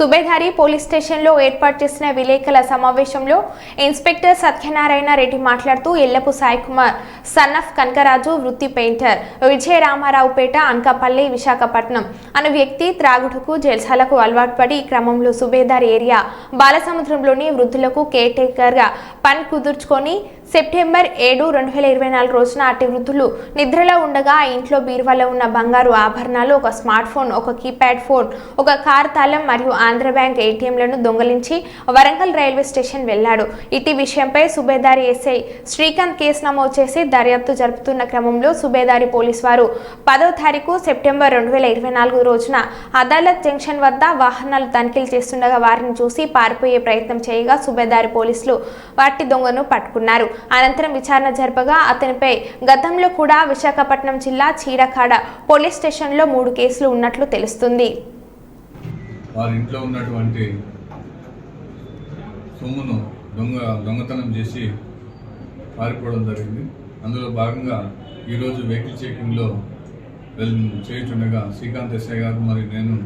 Subedari police స్టేషన్లో ఏర్పాటు చేసిన విలేకరుల సమావేశంలో ఇన్స్పెక్టర్ సత్యనారాయణ రెడ్డి మాట్లాడుతూ ఎల్లపు సాయికుమార్ సన్ ఆఫ్ కనకరాజు వృత్తి పెయింటర్ విజయ రామారావుపేట అనకాపల్లి విశాఖపట్నం అనే వ్యక్తి త్రాగుడుకు జల్సాలకు అలవాటు పడి ఈ క్రమంలో సుబేదార్ ఏరియా బాలసముద్రంలోని వృద్ధులకు కేర్ టేకర్గా పని కుదుర్చుకొని సెప్టెంబర్ ఏడు రెండు వేల ఇరవై నాలుగు రోజున అటు వృద్ధులు నిద్రలో ఉండగా ఆ ఇంట్లో బీరువాలో ఉన్న బంగారు ఆభరణాలు ఒక స్మార్ట్ ఫోన్ ఒక కీప్యాడ్ ఫోన్ ఒక కార్ తాళం మరియు ఆంధ్ర బ్యాంక్ ఏటీఎంలను దొంగలించి వరంగల్ రైల్వే స్టేషన్ వెళ్ళాడు ఇటీ విషయంపై సుబేదారి ఎస్ఐ శ్రీకాంత్ కేసు నమోదు చేసి దర్యాప్తు జరుపుతున్న క్రమంలో సుబేదారి పోలీస్ వారు పదో తారీఖు సెప్టెంబర్ రెండు వేల ఇరవై నాలుగు రోజున అదాలత్ జంక్షన్ వద్ద వాహనాలు తనిఖీలు చేస్తుండగా వారిని చూసి పారిపోయే ప్రయత్నం చేయగా సుబేదారి పోలీసులు వాటి దొంగను పట్టుకున్నారు. అనంతరం విచారణ జరపగా అతనిపై గతంలో కూడా విశాఖపట్నం జిల్లా చీరకాడ పోలీస్ స్టేషన్లో మూడు కేసులు ఉన్నట్లు తెలుస్తుంది. వారి ఇంట్లో ఉన్నటువంటి సొమ్మును దొంగ దొంగతనం చేసి పారిపోవడం జరిగింది. అందులో భాగంగా ఈరోజు వెహికల్ చెకింగ్లో వెల్ చేయుచుండగా శ్రీకాంత్ ఎస్ఐ గారు మరి నేను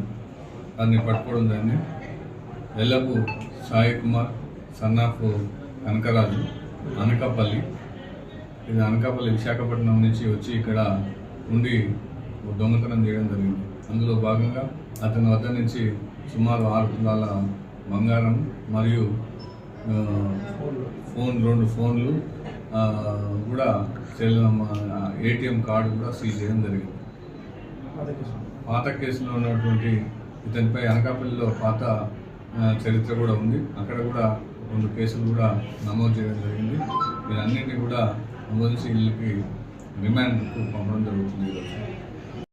వారిని పట్టుకోవడం జరిగింది. Ellapu Sai Kumar son of Kanakaraju. Anakapalli. ఇది అనకాపల్లి విశాఖపట్నం నుంచి వచ్చి ఇక్కడ ఉండి దొంగతనం చేయడం జరిగింది. అందులో భాగంగా అతని వద్ద నుంచి సుమారు ఆరు తులాల బంగారం మరియు ఫోన్ రెండు ఫోన్లు కూడా సెల్ ఏటీఎం కార్డు కూడా సీజ్ చేయడం జరిగింది. పాత కేసులో. ఉన్నటువంటి ఇతనిపై అనకాపల్లిలో పాత చరిత్ర కూడా ఉంది. అక్కడ కూడా రెండు కేసులు కూడా నమోదు చేయడం జరిగింది. వీరన్నింటినీ కూడా నమోదు చేసి వీళ్ళకి రిమాండ్కు పంపడం జరుగుతుంది ఈరోజు.